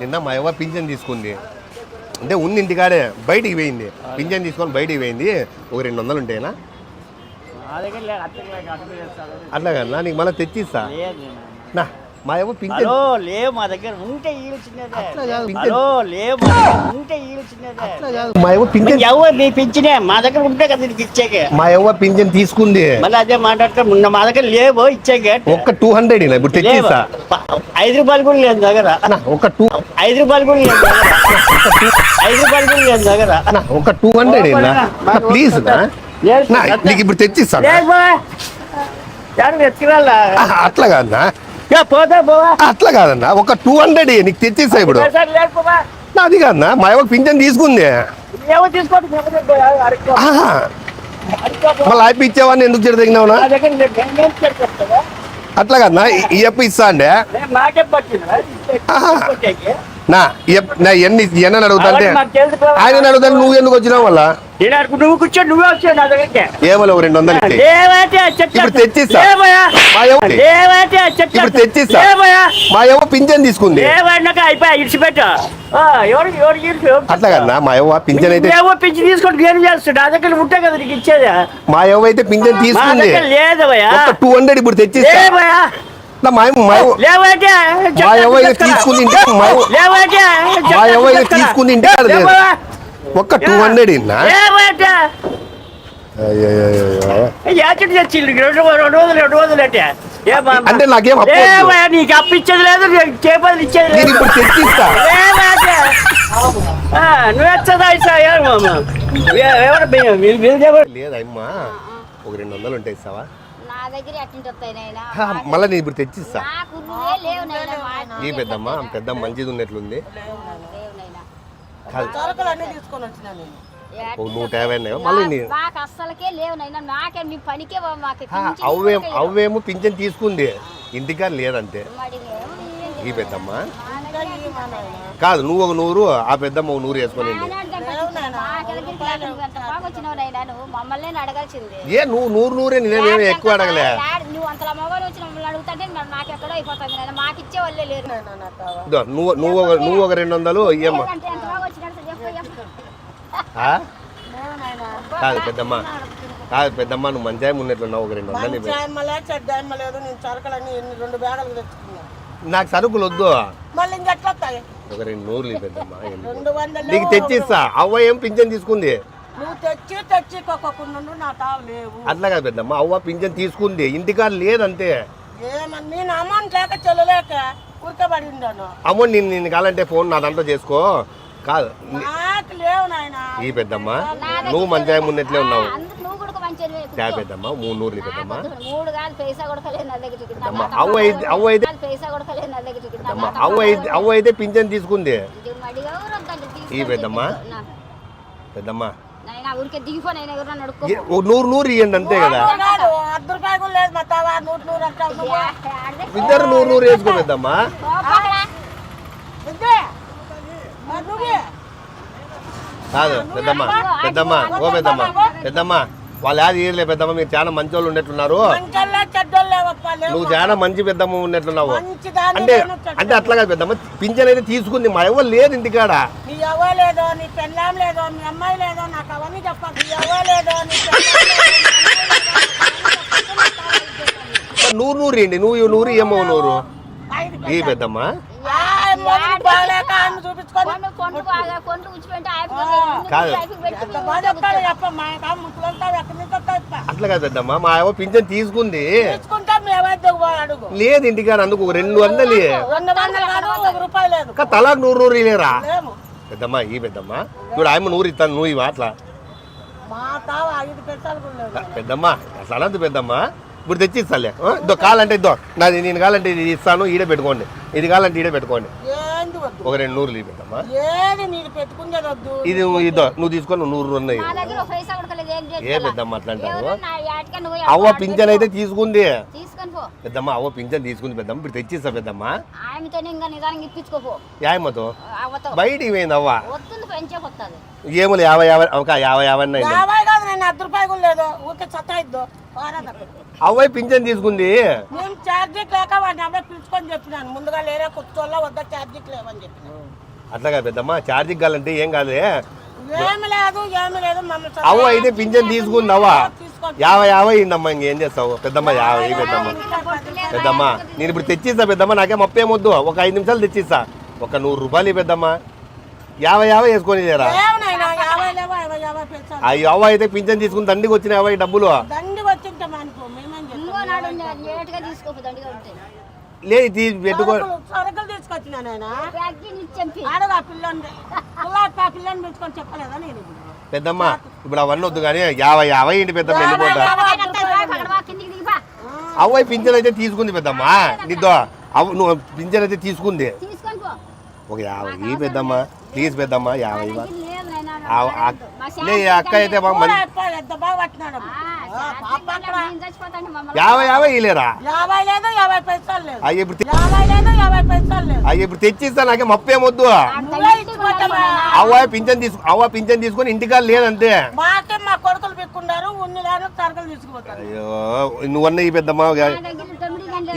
నిన్న మా అవ్వ పింఛన్ తీసుకుంది. అంటే ఉంది ఇంటికాడే బయటికి పోయింది. పింఛన్ తీసుకొని బయటికి పోయింది. ఒక రెండు వందలు ఉంటాయినా? అట్లా కన్నా నీకు మళ్ళీ తెచ్చిస్తా. నా. మా పింఛన్ హలో లేవు మా దగ్గర ఉంటే ఈలు చిన్నదే. అట్లా కాదు, పింఛన్. హలో లేవు మా దగ్గర ఉంటే ఈలు చిన్నదే. మా అవ్వ పింఛన్ ఎవరు నీ పెంచినే మా దగ్గర ఉంటే కదా నీకు ఇచ్చేకే. మా అవ్వ పింఛన్ తీసుకుంది. మళ్ళీ అదే మాట్లాడుతా మొన్న మా దగ్గర లేవు ఇచ్చేకే. ఒక్క టూ హండ్రెడ్ ఇప్పుడు ప- ఐదు రూపాయలు కూడా లేదు దగ్గర. అన్న ఒక టూ ఐదు రూపాయలు కూడా లేదు ఐదు రూపాయలు కూడా లేదు దగ్గర. అన్న ఒక టూ హండ్రెడ్ ప్లీజ్ నీకు ఇప్పుడు తెచ్చిస్తా లేదు బా. ఎవరు ఎత్తుకురాలా అట్లా ఏ, పోతా పోవా. అట్లా కాదన్నా ఒక టూ హండ్రెడ్ నీకు తెచ్చిస్తా ఇప్పుడు. అది కాదన్నా మా అవ్వ పింఛన్ తీసుకుంది. మళ్ళీ అయిపోయి ఇచ్చేవాడిని ఎందుకు చెడు తగినావునా నా దగ్గర లేదు. నేను ఏం చెప్తావా? అట్లా కదన్నా ఈ అప్పు ఇస్తా అండి నా నా ఎన్ని. ఆయన నువ్వు ఎందుకు వచ్చినావు వల్ల నువ్వు కూర్చో నువ్వే వచ్చావు నా దగ్గరికి. ఏమో ఒక రెండు వందలు ఇచ్చేయ్. లేవైతే చెట్టు ఇప్పుడు తెచ్చిస్తా. మా ఇప్పుడు తెచ్చిస్తా. మా పింఛన్ తీసుకుంది. ఇడిచిపెట్టు. అట్లా కదన్నా మా పింఛన్ అయితే ఏవో పిచ్చి తీసుకొని ఏం చేస్తాడు నా దగ్గర ఉంటే కదా నీకు ఇచ్చేది. మా అయితే పింఛన్ తీసుకుంది. టూ హండ్రెడ్ ఇప్పుడు తెచ్చిస్తా. నా మా అవ్వ- మా అయితే తీసుకుంది ఇంటికి మా లేవైతే మా అయితే తీసుకుంది కాదు లేదు. ఒక్క టూ హండ్రెడ్ ఇన్నా? వందలు అంటే. నాకేం నీకు అప్పిచ్చేది లేదు చేపలు ఇచ్చేది లేదు. ఇప్పుడు తెచ్చిస్తా. నువ్వు ఎచ్చదా ఇస్తా ఎవరు ఎవరు మీరు మీరు చెప్పండి లేదా అమ్మ. ఒక రెండు వందలు ఉంటాయి ఇస్తావా? దగ్గర మళ్ళా నేను ఇప్పుడు తెచ్చిస్తా. నాకు నువ్వే లేవు నాయనా మా ఈ పెద్దమ్మ పెద్ద మంచిది ఉన్నట్లుంది. నూట యాభై మళ్ళీ మాకు అస్సలకే లేవు నాయనా. నాకే మీ పనికే మాకు హా, పింఛన్ తీసుకుంది. ఇంటికాడ లేదంటే. ఈ పెద్దమ్మ. కాదు నువ్వు ఒక నూరు ఆ పెద్దమ్మ ఒక నూరు వేసుకొని ఏ నువ్వు నూరు నూరే నేనేమి ఎక్కువ అడగలే. నువ్వు అంతలా మొగలు వచ్చి మమ్మల్ని అడుగుతుంటే మరి నాకు ఎక్కడో అయిపోతుంది నాయనా. మాకు ఇచ్చే వాళ్ళే లేరు. నువ్వు నువ్వు ఒక నువ్వు ఒక రెండు వందలు నాయన. కాదు పెద్దమ్మ. కాదు పెద్దమ్మ నువ్వు మంచిగా ఉన్నట్లున్నావు ఒక రెండు వందలు మంచి ఆయమ్మ లేదు చెడ్డ ఆయమ్మ లేదు నేను సరుకులన్నీ ఎన్ని రెండు బ్యాగులు తెచ్చుకున్నా. నాకు సరుకులు వద్దు మళ్ళీ ఇంకెట్లా వస్తాయి? ఒక రెండు నూరులు ఇవ్వు పెద్దమ్మ ఎందుకు? రెండు వందలు నీకు తెచ్చిస్తా. అవ్వ ఏం పింఛన్ తీసుకుంది? నువ్వు తెచ్చి తెచ్చి ఒక్కొక్క నా తావు లేవు. అట్లా కాదు పెద్దమ్మ అవ్వ పింఛన్ తీసుకుంది. ఇంటికాడ లేదంతే. ఏమన్నా నేను అమౌంట్ లేక చెల్లలేక ఉరకబడి ఉండాను అమ్మో నేను నేను కావాలంటే ఫోన్ నా దాంట్లో చేసుకో. కాదు నాకు లేవు నాయన. ఈ పెద్దమ్మ నువ్వు మంచిగా ఉన్నట్లే ఉన్నావు. పెద్దమ్మ మూడు నూరులు పెద్దమ్మ మూడు కాదు పైసా కూడా లేదు నా దగ్గర అవ్వ అయితే అవ్వ అయితే పైసా కూడా లేదు నా దగ్గర అవ్వ అయితే అవ్వ అయితే పింఛన్ తీసుకుంది. ఈ పెద్దమ్మ? పెద్దమ్మ. నూరు నూరు ఇవ్వండి అంతే కదా. నూరు నూరు ఇద్దరు నూరు నూరు వేసుకో పెద్దమ్మ. కాదు పెద్దమ్మ పెద్దమ్మ ఓ పెద్దమ్మ పెద్దమ్మ. వాళ్ళు యాది ఇయర్లే పెద్దమ్మ మీరు చాలా మంచి వాళ్ళు లేవు నువ్వు చాలా మంచి పెద్దమ్మ ఉన్నట్లున్నావు అంటే అంటే అట్లా కాదు పెద్దమ్మ పింఛన్ అయితే తీసుకుంది మా ఎవరు లేదు ఇంటికాడ నీ ఎవ్వ లేదో నీ పెళ్ళాం లేదో మీ అమ్మాయి లేదో నాకు అవన్నీ చెప్పాలి నీ ఎవ్వ లేదో నీ పెళ్ళాం లేదో, మీ అమ్మాయి లేదో, నూరు నూరు ఏంటి నువ్వు నూరు ఏమో నూరు ఈ పెద్దమ్మ చూపించుకొని కొండు బాగా కొండు కాదు. ఎంత బాగా చెప్తాడు ఎక్కడి నుంచి? అట్లా కాదు పెద్దమ్మ మా ఏవో పింఛన్ తీసుకుంది. అడుగు. లేదు ఇంటికాడ అందుకు ఒక రెండు వందలు రెండు వందలు కాదు ఒక రూపాయి లేదు. ఇంకా తలాకు నూరు నూరు లేరా లేము పెద్దమ్మ ఈ పెద్దమ్మ. ఇప్పుడు ఆయన నూరు ఇస్తాను నువ్వు ఇవా అట్లా. మా తావ ఐదు పెడతాలు కూడా లేవు పెద్దమ్మ అట్లా అనద్దు పెద్దమ్మ. ఇప్పుడు తెచ్చి ఇస్తాలే ఆ? ఇద్దో కావాలంటే ఇద్దో నాది నేను కావాలంటే ఇది ఇస్తాను ఈడే పెట్టుకోండి. ఇది కావాలంటే ఈడే పెట్టుకోండి. ఏంది వద్దు? ఒక రెండు నూరులు పెట్టుకునేది వద్దు? ఇది నువ్వు ఇద్దో నువ్వు తీసుకొని నూరు ఉన్నాయి ఏం పెద్దమ్మ అట్లా నువ్వు అవ్వ పింఛన్ అయితే తీసుకుంది. పెద్దమ్మ అవ్వ పింఛన్ తీసుకుంది పెద్దమ్మ. ఇప్పుడు తెచ్చిస్తా పెద్దమ్మ. యాయమ్మతో? అవ్వతో. బయటికి పోయింది అవ్వ. ఏమో యాభై యాభై ఒక యాభై యాభై అయింది నేను అర్ధ రూపాయలు కూడా లేదు. ఊరికే సత్తా ఇద్దు అవ్వాయి పింఛన్ తీసుకుంది. మేము ఛార్జీకి లేక వాడిని అప్పుడే పిలుచుకొని చెప్పినాను. ముందుగా లేరే కూర్చోలో వద్ద ఛార్జీకి లేవని చెప్పినాను. అట్లాగా పెద్దమ్మ ఛార్జింగ్ కావాలంటే ఏం కాదే ఏమి లేదు ఏమి లేదు మమ్మల్ని అవ్వ అయితే పింఛన్ తీసుకుంది అవ్వ. తీసుకోండి. యాభై యాభై అయిందమ్మా ఇంకేం చేస్తావు? పెద్దమ్మ యాభై పెద్దమ్మ. పెద్దమ్మ. నేను ఇప్పుడు తెచ్చిస్తా పెద్దమ్మ నాకే ముప్పై వద్దు ఒక ఐదు నిమిషాలు తెచ్చిస్తా. ఒక నూరు రూపాయలు పెద్దమ్మ. యాభై యాభై వేసుకొని లేరా? ఏమనైనా యాభై అవ్వ అయితే పింఛన్ తీసుకుని దండికి వచ్చిన యాభై డబ్బులు. లేదు తీసి పెట్టుకో. సరుకులు- తీసుకొచ్చినా ఆ చెప్పలేదా నేను? పెద్దమ్మ ఇప్పుడు అవన్నీ వద్దు కానీ యాభై యాభై ఇంటి పెద్దమ్మ వెళ్ళిపోతా అవ్వాయి పింఛన్ అయితే తీసుకుంది పెద్దమ్మ నీతో. అవ్వ నువ్వు పింఛన్ అయితే తీసుకుంది. ఒక యాభై. ఈ పెద్దమ్మ ప్లీజ్ పెద్దమ్మ యాభై లే అక్క అయితే యాభై యాభై ఇలేరా అయ్యి ఇప్పుడు అయ్యి ఇప్పుడు తెచ్చిస్తా నాకే ముప్పై వద్దు? అవ్వాయి పింఛన్ తీసుకు అవ్వ పింఛన్ తీసుకొని ఇంటికాడ లేదంతే. అయ్యో నువ్వన్న ఈ పెద్దమ్మ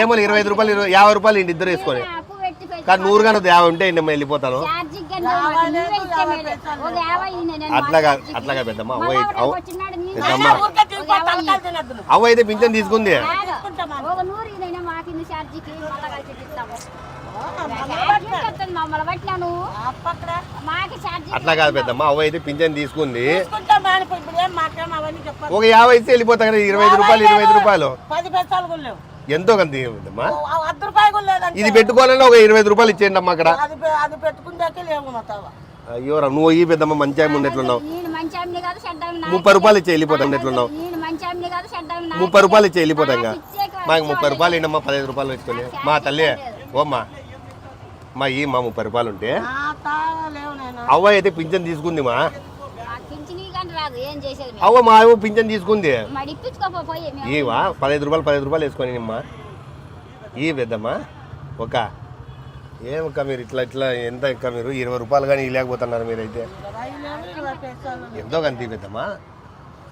ఏమో ఇరవై ఐదు రూపాయలు ఇరవై- యాభై రూపాయలు ఇంటి ఇద్దరు వేసుకొని. కానీ నూరు కానీ యాభై ఉంటే నేను వెళ్ళిపోతాను అట్లాగా. అట్లాగా పెద్దమ్మ. అవ్వ పెద్దమ్మ. అవ్వ అయితే పింఛన్ తీసుకుంది. అట్లా కాదు పెద్దమ్మ. అవ్వ అయితే పింఛన్ తీసుకుంది. ఒక యాభై ఇస్తే వెళ్ళిపోతా కదా ఇరవై ఐదు రూపాయలు ఇరవై ఐదు రూపాయలు. పది పైసలు ఎంతో కంత ఇది పెట్టుకోవాలన్నా ఒక ఇరవై రూపాయలు ఇచ్చేయండి అమ్మ అక్కడ. అది పెట్టుకుందాకే అయ్యో రా, నువ్వు ఈ పెద్దమ్మ మంచి ఆమె ఉండేట్లున్నావు ముప్పై రూపాయలు ఇచ్చి వెళ్ళిపోతాం ఎట్లున్నావు? ముప్పై రూపాయలు ఇచ్చి వెళ్ళిపోతాం మాకు ముప్పై రూపాయలు ఏంటమ్మా పదహైదు రూపాయలు ఇచ్చుకొని. మా తల్లి ఓమ్మా. మా ఈ మా ముప్పై రూపాయలు ఉంటే నా తావ లేవు నేను అవ్వ అయితే పింఛన్ తీసుకుంది మా. రాదు ఏం చేసేది మేము. అవ్వ మా అవ్వ పింఛన్ తీసుకుంది. మరి ఇప్పించుకోపో పోయి మేము ఈవా పదహైదు రూపాయలు పదహైదు రూపాయలు వేసుకొని అమ్మా ఈ పెద్దమ్మా ఒక ఏమక్క మీరు ఇట్లా ఇట్లా ఎంత ఇంకా మీరు? ఇరవై రూపాయలు కానీ లేకపోతున్నారు మీరైతే. ఎంతో కంతి పెద్దమ్మా?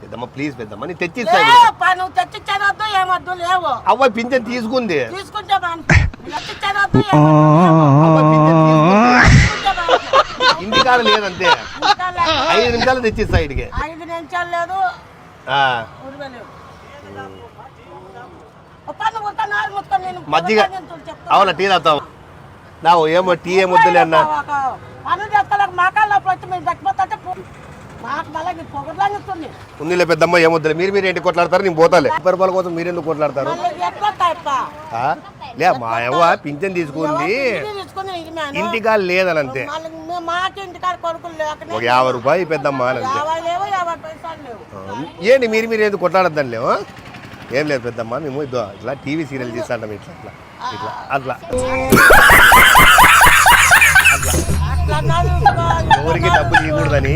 పెద్దమ్మ ప్లీజ్ పెద్దమ్మ నేను తెచ్చిస్తా ఇప్పుడు. లేవు, పా, నువ్వు తెచ్చిచ్చేదొద్దు ఏమొద్దు లేవు. అవ్వ పింఛన్ తీసుకుంది. తీసుకుంటే బాను తెచ్చిచ్చేదొద్దు ఏమొద్దు అవ్వ పింఛన్ తీసుకుంది. ఇంటికాడ లేదంతే. ఐదు నిమిషాలు తెచ్చిస్తా ఇటుకి. ఐదు నిమిషాలు లేదు. మజ్జిగ. అవునా టీ తాగుతావు? నా ఏమో టీ అన్న. మాకు మళ్ళీ పొగట్లాగిస్తుంది ఉందిలే పెద్దమ్మ ఏమొద్దులే మీరు మీరు ఏంటి కొట్లాడతారు నేను పోతాలే. ముప్పై రూపాయల కోసం మీరు ఎందుకు కొట్లాడతారు? లే మా అవ్వ పింఛన్ తీసుకుంది. ఇంటికాడ లేదని అంతే ఒక యాభై రూపాయలు పెద్దమ్మ అని ఏంటి మీరు మీరు ఎందుకు కొట్లాడద్దని లేవు ఏం లేదు పెద్దమ్మ మేము ఇద్దో ఇట్లా టీవీ సీరియల్ తీస్తాంటాం ఇట్లా ఇట్లా ఇట్లా అట్లా. అట్లా. ఎవరికి డబ్బులు ఇవ్వకూడదని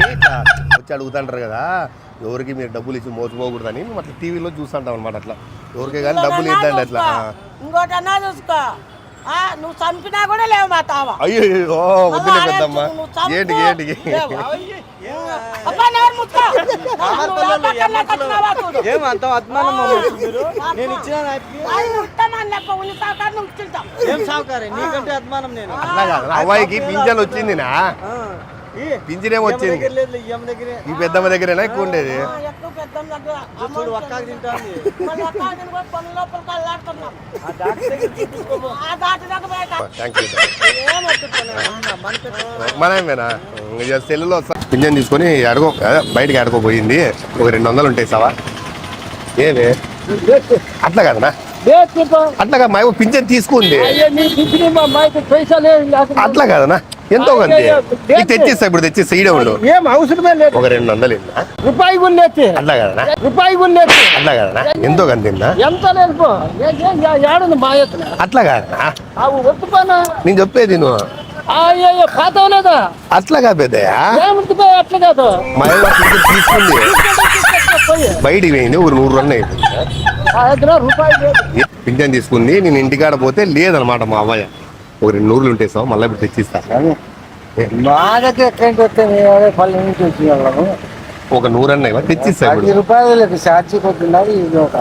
వచ్చి అడుగుతుంటారు కదా ఎవరికి మీరు డబ్బులు ఇచ్చి మోసపోకూడదని మేము అట్లా టీవీలో చూస్తుంటాం అనమాట అట్లా. ఎవరికి కానీ డబ్బులు ఇద్దండి అట్లా. ఇంకోటన్నా చూసుకో. ఆ, నువ్వు చంపినా కూడా లేవు మా తావ. అయ్యో వద్దులే పెద్దమ్మ. నువ్వు చంపు. ఏంటికి ఏంటికి లేవు. అబ్బా, నోరు మూసుకో. నువ్వు ఏ పక్కన కట్టినావా చూడు. ఏం అంత అద్మానం మీరు? నేను ఇచ్చిన ఏం సావుకారే? నీకంటే అట్లా కాదు. అమ్మాయికి పింఛన్ వచ్చింది ఈయమ్మ వచ్చింది ఈ పెద్దమ్మ దగ్గరేనా ఎక్కువ ఉండేది? మనమేనా సెల్లులో పింఛన్ తీసుకొని అడుగు బయటకి ఆడుకోపోయింది ఒక రెండు వందలు ఉంటాయి సావా. ఏవే? అట్లా కాదనా? అట్లా కాదు మా పింఛన్ తీసుకుంది. అట్లా కాదనా? ఎంతో తెచ్చిస్తా ఇప్పుడు తెచ్చిస్తా ఈడే ఉండు ఏం అవసరమే లేదు. ఒక రెండు వందలు రూపాయి గుండెత్తి అట్లా కాదనా రూపాయి గుండెత్తి అట్లా కాదనా ఎంతో ఎంత లేదు ఏడుంది మా ఎత్తున అట్లా కాదనా అవి ఒత్తుపానా నేను చెప్పేది నువ్వు. అయ్యో పాత లేదా? అట్లా కాదు అట్లా కాదు. మా తీసుకుంది. బయటికి పోయింది ఒక నూరు రన్ అయిపోయింది. పింఛన్ తీసుకుంది నేను ఇంటికాడ పోతే లేదనమాట మా అవ్వయ్య. ఒక రెండు నూరులు ఉంటాయి సార్ మళ్ళీ ఇప్పుడు తెచ్చిస్తా. మా దగ్గర ఎక్కడికి వస్తే మేము పల్లె నుంచి వచ్చి వాళ్ళము ఒక నూరన్న ఇవ్వ తెచ్చిస్తా పది ఇప్పుడు రూపాయలకి ఛార్జీ కొట్టినది ఇది ఒక.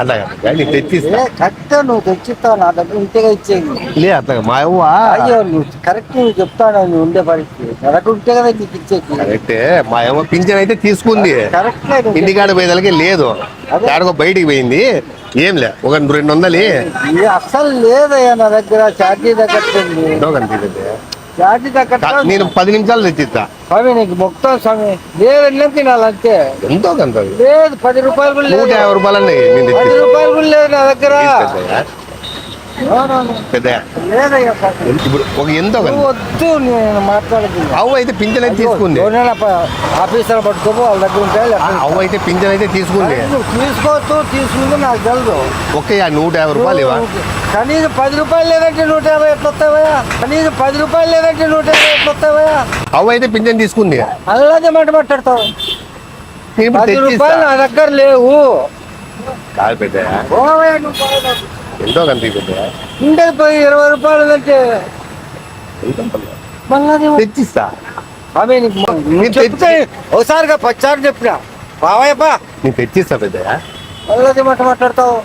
అట్లా కాదు తెచ్చిస్తా. ఏ కరెక్ట్ నువ్వు తెచ్చిస్తావు నా దగ్గర ఇంటిగా ఇచ్చేది లే అట్లా. మా అవ్వ. అయ్యో నువ్వు కరెక్ట్ నువ్వు చెప్తాను నువ్వు ఉండే పరిస్థితి. కరెక్ట్ ఉంటే కదా నీకు ఇచ్చేది. కరెక్టే మా అవ్వ పింఛన్ అయితే తీసుకుంది. కరెక్ట్ ఇంటికాడ పోయేదానికి లేదు. అదే. ఆడకో బయటికి పోయింది. ఏం లే ఒక రెండు వందలు అస్సలు లేదయ్యా నా దగ్గర ఛార్జీ కనిపించింది ఛార్జీ తగ్గట్టు నేను పది నిమిషాలు తెచ్చిస్తా. స్వామి నీకు మొక్తాను స్వామి. లేదు ఎన్నం తినాలంతే ఎంతో కంత లేదు పది రూపాయలు కూడా నూట లేదు. యాభై రూపాయలు పది రూపాయలు కూడా లేదు నా దగ్గర. పెద్దయ్య. ఇప్పుడు ఒక ఎంతో వద్దు నేను మాట్లాడుతున్నా అవ్వ అయితే పింఛన్ అయితే తీసుకుంది. ఆఫీసర్ పట్టుకోపో వాళ్ళ దగ్గర ఉంటాయి అవ్వ అయితే పింఛన్ అయితే తీసుకుంది. తీసుకోవచ్చు తీసుకుంది నాకు తెలుసు ఆ నూట యాభై రూపాయలు ఇవ్వ. కనీసం పది రూపాయలు లేదంటే నూట యాభై ఎట్లా వస్తావయ్యా? కనీసం పది రూపాయలు లేదంటే నూట యాభై ఎట్లా వస్తావయ్యా? అవ్వ అయితే పింఛన్ తీసుకుంది. అలాగే మాట మాట్లాడతావు. పది రూపాయలు నా దగ్గర లేవు. కాదు పోవయ్యా. ఎంతో కంత పెద్దయ్య ఉండేది పోయి ఇరవై రూపాయలు అంటే. మళ్ళీ తెచ్చిస్తా. అవి నీకు నేను చెప్తే ఒకసారిగా పచ్చారు చెప్పినా. బావయ్యప్ప నేను తెచ్చిస్తా పెద్దయ్య. అలాగే మాట మాట్లాడతావు.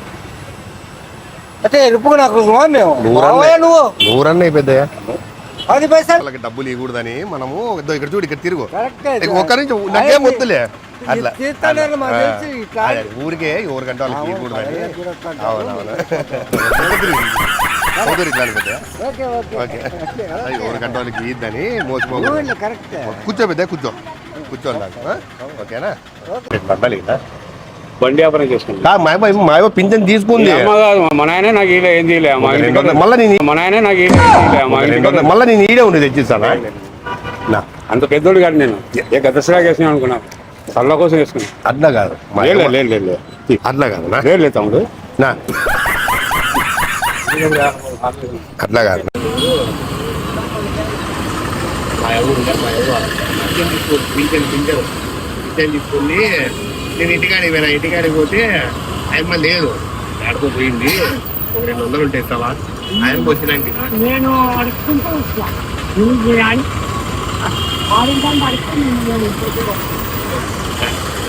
అంటే ఎరుపుకు నాకు మేము? బావయ్య నువ్వు? నూరన్న పెద్దయ్య. పది పైసలు? డబ్బులు ఇవ్వకూడదని మనము ఇక్కడ చూడు ఇక్కడ తిరుగు. కరెక్టే. ఇక ఒక్క నుంచి నాకేం వద్దులే. అట్లా. ఊరికే ఎవరికంటే వాళ్ళకి అవునవును ఓకే. వాళ్ళకి ఇద్దని కరెక్టే. కూర్చో పెద్ద కూర్చో. కూర్చోండి? ఓకేనా? బండి వ్యాపారం చేసుకుంటా కా మా అబ్బాయి మా అబ్బాయి పింఛన్ తీసుకుంది. నాకు ఇలా ఏం. మళ్ళా నేను మా నాయనే నాకు ఇలా. మళ్ళా నేను ఈడే ఉండి తెచ్చిస్తానా? నా. అంత పెద్దోడు కాదు నేను. ఏ గతసరా వేసిన అనుకున్నా. సల్ల కోసం వేసుకున్నా. అట్లా కాదు. మా లేదు అమ్మ- లేదు లేదు లేదు. తీ. అట్లా కాదు నా. లేదు లేదు తమ్ముడు. నా. అట్లా కాదు తీసుకుంది నేను ఇంటికాడికి పోయినా ఇంటికాడికి పోతే ఆయమ్మ లేదు ఆడుకోపోయింది ఒక రెండు వందలు ఉంటాయి ఇస్తావా ఆయమ్మ వచ్చినాక నేను అడుక్కుంటూ వచ్చా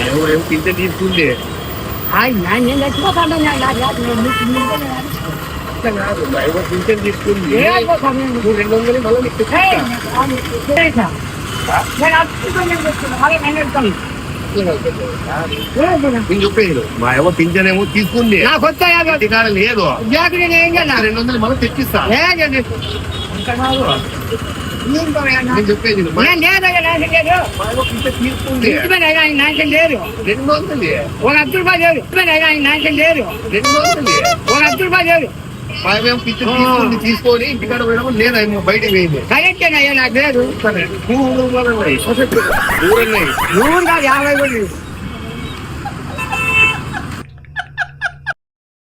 నువ్వు చేయాలి ఆడింటాను అడుక్కుని ఆయమ్మ ఏమో పింఛన్ తీసుకుంది నేను చచ్చిపోతాను అట్లా కాదు ఆయమ్మ పింఛన్ తీసుకుంది నువ్వు రెండు వందలు మళ్ళీ నీకు తెచ్చిస్తా. నేను అడుక్కుంటాను మళ్ళీ నేను ఎడతాను నేను చెప్పేది మా ఏమో పింఛన్ ఏమో తీసుకుంది నాకు వస్తా ఇంటికాడ లేదు జాగ్రత్త నేను ఏం చేయాలి రెండు వందలు మళ్ళీ తెచ్చిస్తా ఏం చేయాలి నేను చెప్పేది లేరు రెండు వందలు ఒక అర్ధ రూపాయలు లేరు ఇచ్చిపోయినా ఆయన నాశనం లేరు రెండు వందలు ఒక అర్ధ రూపాయలు లేరు మా ఏమో పింఛన్ తీసుకుంది తీసుకొని ఇంటికాడ ఆయన బయటకు పోయింది. కరెక్టేనయ్యా నాకు లేదు. సరే. నూరు కాదు యాభై కూడా